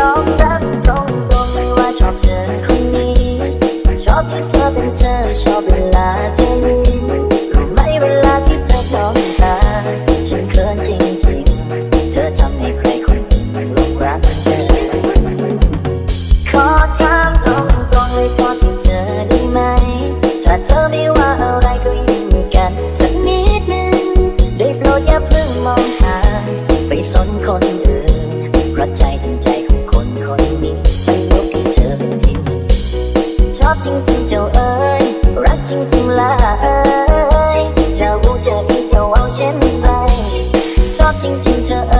ยอมรับตรงตรงว่าชอบเธอคนนี้ ชอบที่เธอเป็นเธอ ชอบเวลาเธอนี้ นดีไม่ยกให้เธอที่มชอบจริงจริงเจ้าเอ้ยรักจริงจริงละเอ๋ยจะรู้เจะอีเจ้าเอาเช่นไรชอบจริงจริงเธอเอ๋ย